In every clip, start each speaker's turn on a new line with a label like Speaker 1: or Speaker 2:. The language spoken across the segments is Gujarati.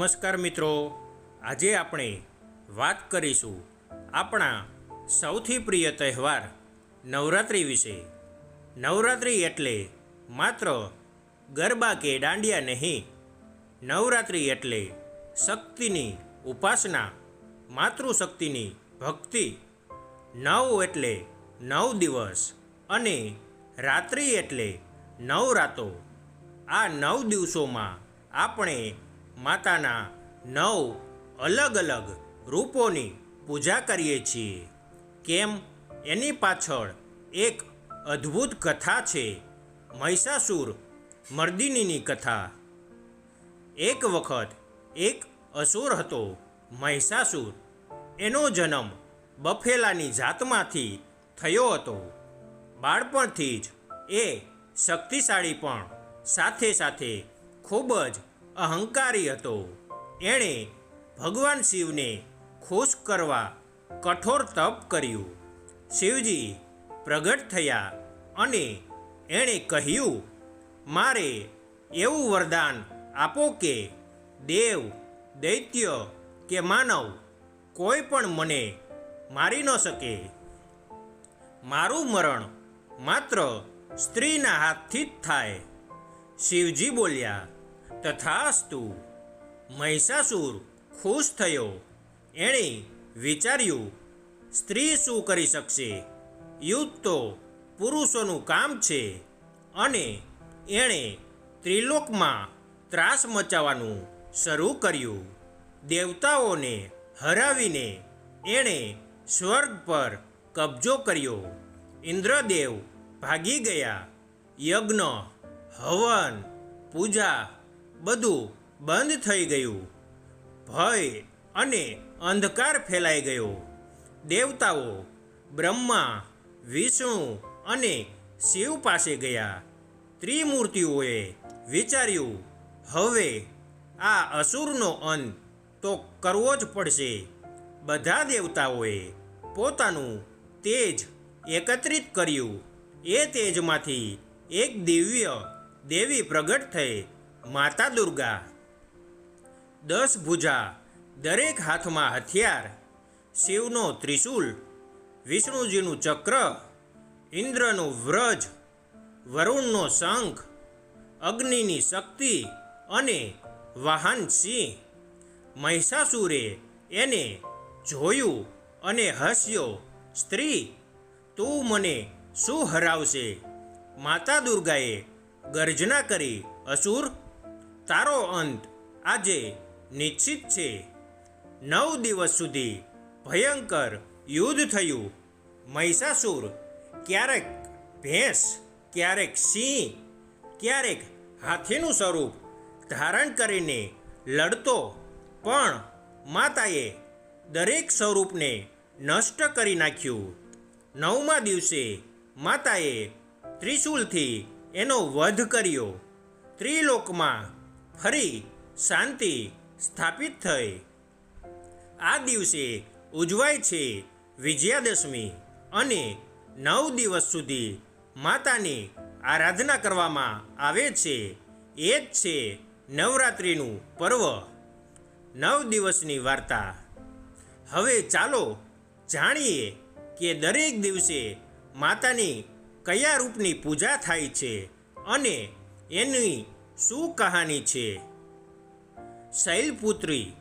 Speaker 1: નમસ્કાર મિત્રો. આજે આપણે વાત કરીશું આપણા સૌથી પ્રિય તહેવાર નવરાત્રિ વિશે. નવરાત્રિ એટલે માત્ર ગરબા કે દાંડિયા નહીં. નવરાત્રિ એટલે શક્તિની ઉપાસના, માતૃશક્તિની ભક્તિ. નવ એટલે નવ દિવસ અને રાત્રિ એટલે નવ રાતો. આ નવ દિવસોમાં આપણે માતાના નવ અલગ અલગ રૂપોની પૂજા કરીએ છીએ. કેમ? એની પાછળ એક અદ્ભુત કથા છે, મહિષાસુર મર્દિનીની કથા. એક વખત એક અસુર હતો, મહિષાસુર. એનો જન્મ બફેલાની જાતમાંથી થયો હતો. બાળપણથી જ એ શક્તિશાળી પણ સાથે સાથે ખૂબ જ અહંકારી હતો. એણે ભગવાન શિવને ખુશ કરવા કઠોર તપ કર્યું. શિવજી પ્રગટ થયા અને એણે કહ્યું, મારે એવું વરદાન આપો કે દેવ, દૈત્ય કે માનવ કોઈ પણ મને મારી ન શકે. મારું મરણ માત્ર સ્ત્રીના હાથથી જ થાય. શિવજી બોલ્યા તથાસ્તુ, મહિષાસુર ખુશ થયો. એણે વિચાર્યું, સ્ત્રી શું કરી શકશે? યુદ્ધ તો પુરુષોનું કામ છે. અને એણે ત્રિલોકમાં ત્રાસ મચાવવાનું શરૂ કર્યું. દેવતાઓને હરાવીને એણે સ્વર્ગ પર કબજો કર્યો. ઇન્દ્રદેવ ભાગી ગયા. યજ્ઞ, હવન, પૂજા બધું બંધ થઈ ગયું. ભય અને અંધકાર ફેલાઈ ગયો. દેવતાઓ બ્રહ્મા, વિષ્ણુ અને શિવ પાસે ગયા. ત્રિમૂર્તિઓએ વિચાર્યું, હવે આ અસુરનો અંત તો કરવો જ પડશે. બધા દેવતાઓએ પોતાનું તેજ એકત્રિત કર્યું. એ તેજમાંથી એક દિવ્ય દેવી પ્રગટ થઈ માતા દુર્ગા, દસ ભુજા, દરેક હાથમાં હથિયાર, શિવનો ત્રિશૂલ, વિષ્ણુજીનું ચક્ર, ઇન્દ્રનું વ્રજ, વરુણનો શંખ, અગ્નિની શક્તિ અને વાહન સિંહ. મહિષાસુરે એને જોયું અને હસ્યો, સ્ત્રી, તું મને શું હરાવશે? માતા દુર્ગાએ ગર્જના કરી, અસુર તારો અંત આજે નિશ્ચિત છે. નવ દિવસ સુધી ભયંકર યુદ્ધ થયું. મહિષાસુર, ક્યારેક ભેંસ, ક્યારેક સિંહ, ક્યારેક હાથીનું સ્વરૂપ ધારણ કરીને લડતો, પણ માતાએ દરેક સ્વરૂપને નષ્ટ કરી નાખ્યું. નવમા દિવસે માતાએ ત્રિશૂલથી એનો વધ કર્યો. ત્રિલોકમાં ફરી શાંતિ સ્થાપિત થઈ. આ દિવસે ઉજવાય છે વિજયાદશમી અને નવ દિવસ સુધી માતાની આરાધના કરવામાં આવે છે. એ જ છે નવરાત્રિનું પર્વ. નવ દિવસની વાર્તા. હવે ચાલો જાણીએ કે દરેક દિવસે માતાની કયા રૂપની પૂજા થાય છે અને એની શું કહાની છે? શૈલપુત્રી,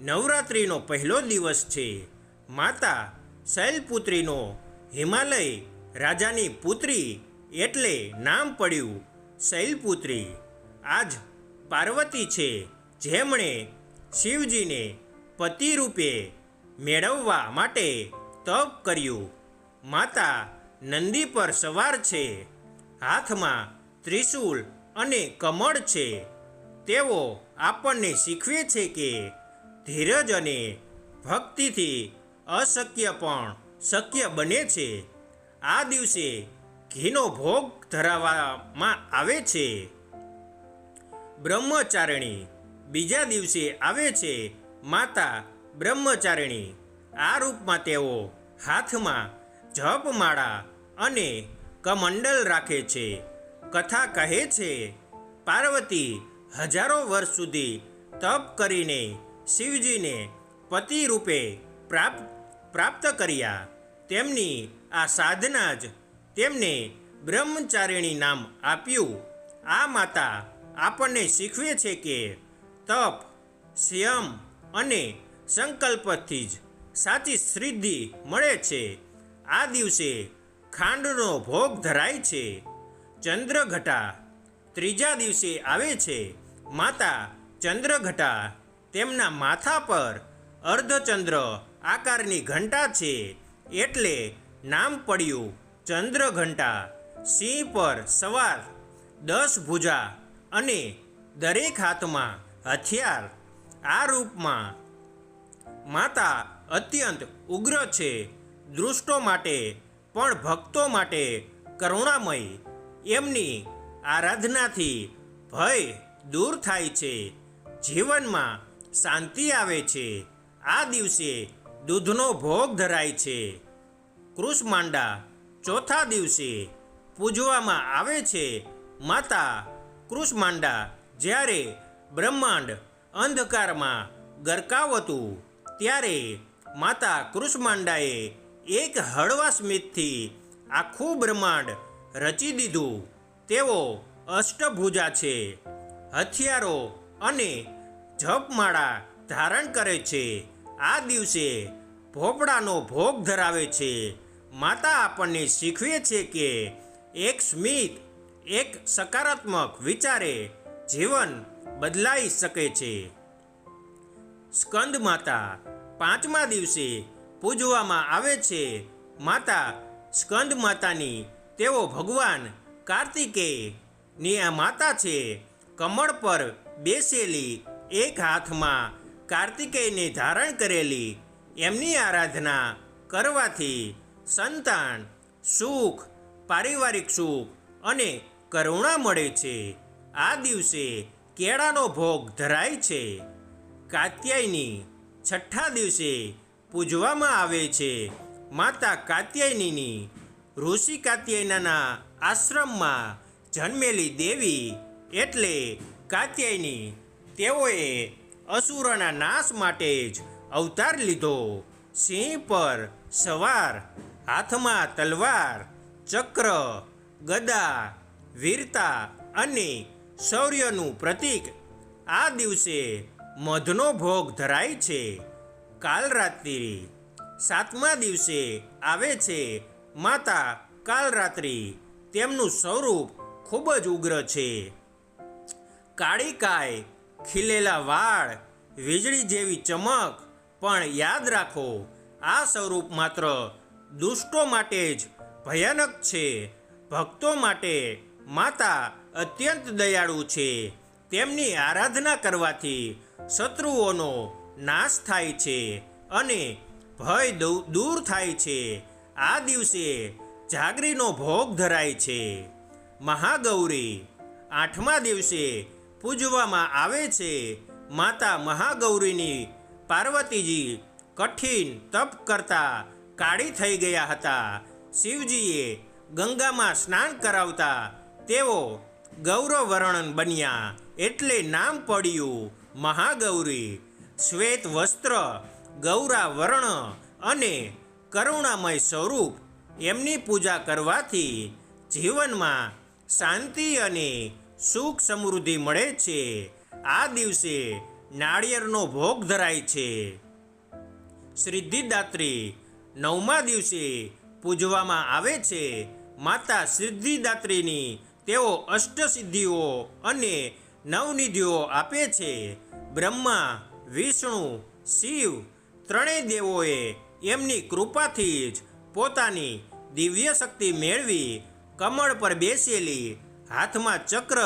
Speaker 1: નવરાત્રિનો પહેલો દિવસ છે. માતા શૈલપુત્રીનો હિમાલય રાજાની પુત્રી એટલે નામ પડ્યું શૈલપુત્રી. આજ પાર્વતી છે જેમણે શિવજીને પતિ રૂપે મેળવવા માટે તપ કર્યું. માતા નંદી પર સવાર છે. હાથમાં ત્રિશૂલ અને કમળ છે. તેઓ આપણને શીખવે છે કે ધીરજ અને ભક્તિથી અશક્ય પણ શક્ય બને છે. આ દિવસે ઘીનો ભોગ ધરાવવામાં આવે છે. બ્રહ્મચારિણી બીજા દિવસે આવે છે. માતા બ્રહ્મચારિણી આ રૂપમાં તેઓ હાથમાં જપમાળા અને કમંડલ રાખે છે. કથા કહે છે, પાર્વતી, હજારો વર્ષ સુધી તપ કરીને શિવજીને પતિ રૂપે પ્રાપ્ત પ્રાપ્ત કર્યા. તેમની આ સાધના જ તેમને બ્રહ્મચારિણી નામ આપ્યું. આ માતા આપણને શીખવે છે કે તપ, સંયમ અને સંકલ્પથી જ સાચી સિદ્ધિ મળે છે. આ દિવસે ખાંડનો ભોગ ધરાય છે. ચંદ્રઘટા ત્રીજા દિવસે આવે છે. માતા ચંદ્રઘટા તેમના માથા પર અર્ધચંદ્ર આકારની ઘંટા છે. એટલે નામ પડ્યું ચંદ્રઘંટા. સિંહ પર સવાર, દસ ભુજા અને દરેક હાથમાં હથિયાર. આ રૂપમાં માતા અત્યંત ઉગ્ર છે. દૃષ્ટો માટે પણ ભક્તો માટે કરુણામય એમની આરાધનાથી ભય દૂર થાય છે, જીવનમાં શાંતિ આવે છે, આ દિવસે દૂધનો ભોગ ધરાય છે. કૃષ્માંડા ચોથા દિવસે પૂજવામાં આવે છે. માતા કૃષ્માંડા જ્યારે બ્રહ્માંડ અંધકારમાં ગરકાવતું, ત્યારે માતા કૃષ્માંડાએ એક હળવા સ્મિતથી આખું બ્રહ્માંડ રચી દીધું. તેઓ અષ્ટભુજા છે, હથિયારો અને જપમાળા ધારણ કરે છે. આ દિવસે ભોપડાનો ભોગ ધરાવે છે. માતા આપણને શીખવે છે કે એક સ્મિત, એક સકારાત્મક વિચારે જીવન બદલાઈ શકે છે. સ્કંદ માતા પાંચમા દિવસે પૂજવામાં આવે છે. માતા સ્કંદ માતાની તેઓ ભગવાન કાર્તિકેયની આ માતા છે. કમળ પર બેસેલી એક હાથમાં કાર્તિકેયને ધારણ કરેલી એમની આરાધના કરવાથી સંતાન, સુખ, પારિવારિક સુખ અને કરુણા મળે છે. આ દિવસે કેળાનો ભોગ ધરાય છે. કાત્યાયની છઠ્ઠા દિવસે પૂજવામાં આવે છે. માતા કાત્યાયનીની ઋષિ કાત્યાયનાના આશ્રમમાં જન્મેલી દેવી એટલે કાત્યાયની તેઓએ અસુરોના નાશ માટે જ અવતાર લીધો. સિંહ પર સવાર, હાથમાં તલવાર, ચક્ર, ગદા, વીરતા અને શૌર્યનું પ્રતીક. આ દિવસે મધનો ભોગ ધરાય છે. કાલરાત્રિ સાતમા દિવસે આવે છે માતા કાલરાત્રિ તેમનું સ્વરૂપ ખૂબ જ ઉગ્ર છે. કાળી કાય, ખીલેલા વાળ, વીજળી જેવી ચમક પણ યાદ રાખો, આ સ્વરૂપ માત્ર દુષ્ટો માટે જ ભયાનક છે. ભક્તો માટે માતા અત્યંત દયાળુ છે. તેમની આરાધના કરવાથી શત્રુઓનો નાશ થાય છે અને ભય દૂર થાય છે. આ દિવસે જાગરીનો ભોગ ધરાય છે. મહાગૌરી આઠમા દિવસે પૂજવામાં આવે છે. માતા મહાગૌરીની પાર્વતીજી કઠિન તપ કરતા કાળી થઈ ગયા હતા. શિવજીએ ગંગામાં સ્નાન કરાવતા તેઓ ગૌરવ વર્ણન બન્યા એટલે નામ પડ્યું મહાગૌરી. શ્વેત વસ્ત્ર ગૌરા વર્ણ અને કરુણામય સ્વરૂપ એમની પૂજા કરવાથી જીવનમાં શાંતિ અને સુખ સમૃદ્ધિ મળે છે. આ દિવસે નાળિયેરનો ભોગ ધરાય છે. સિદ્ધિદાત્રી નવમા દિવસે પૂજવામાં આવે છે. માતા સિદ્ધિદાત્રીની તેઓ અષ્ટસિદ્ધિઓ અને નવનિધિઓ આપે છે. બ્રહ્મા, વિષ્ણુ, શિવ ત્રણેય દેવોએ એમની કૃપાથી જ પોતાની દિવ્ય શક્તિ મેળવી કમળ પર બેસેલી હાથમાં ચક્ર,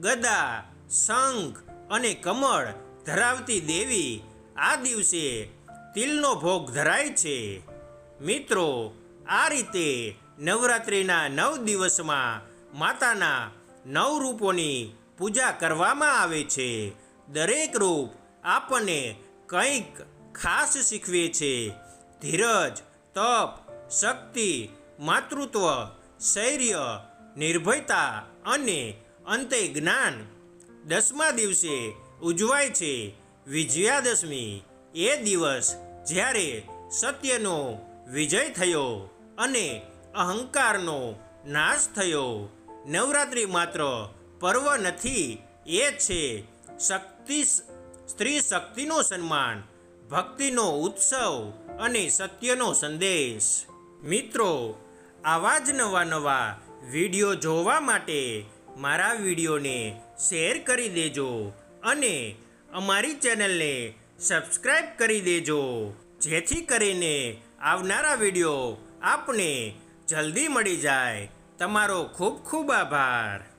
Speaker 1: ગદા, શંખ અને કમળ ધરાવતી દેવી આ દિવસે તિલનો ભોગ ધરાય છે. મિત્રો, આ રીતે નવરાત્રિના નવ દિવસમાં માતાના નવ રૂપોની પૂજા કરવામાં આવે છે. દરેક રૂપ આપણને કંઈક ખાસ શીખવે છે. ધીરજ, તપ, શક્તિ, માતૃત્વ, શૌર્ય, નિર્ભયતા અને અંતે જ્ઞાન દસમા દિવસે ઉજવાય છે વિજયાદશમી. એ દિવસ જ્યારે સત્યનો વિજય થયો અને અહંકારનો નાશ થયો. નવરાત્રિ માત્ર પર્વ નથી, એ છે શક્તિ, સ્ત્રી શક્તિનો સન્માન, ભક્તિનો ઉત્સવ અને સત્યનો સંદેશ. મિત્રો, આવા જ નવા નવા વીડિયો જોવા માટે મારા વિડીયોને શેર કરી દેજો અને અમારી ચેનલને સબસ્ક્રાઈબ કરી દેજો. જેથી કરીને આવનારા વીડિયો આપને જલ્દી મળી જાય. તમારો ખૂબ ખૂબ આભાર.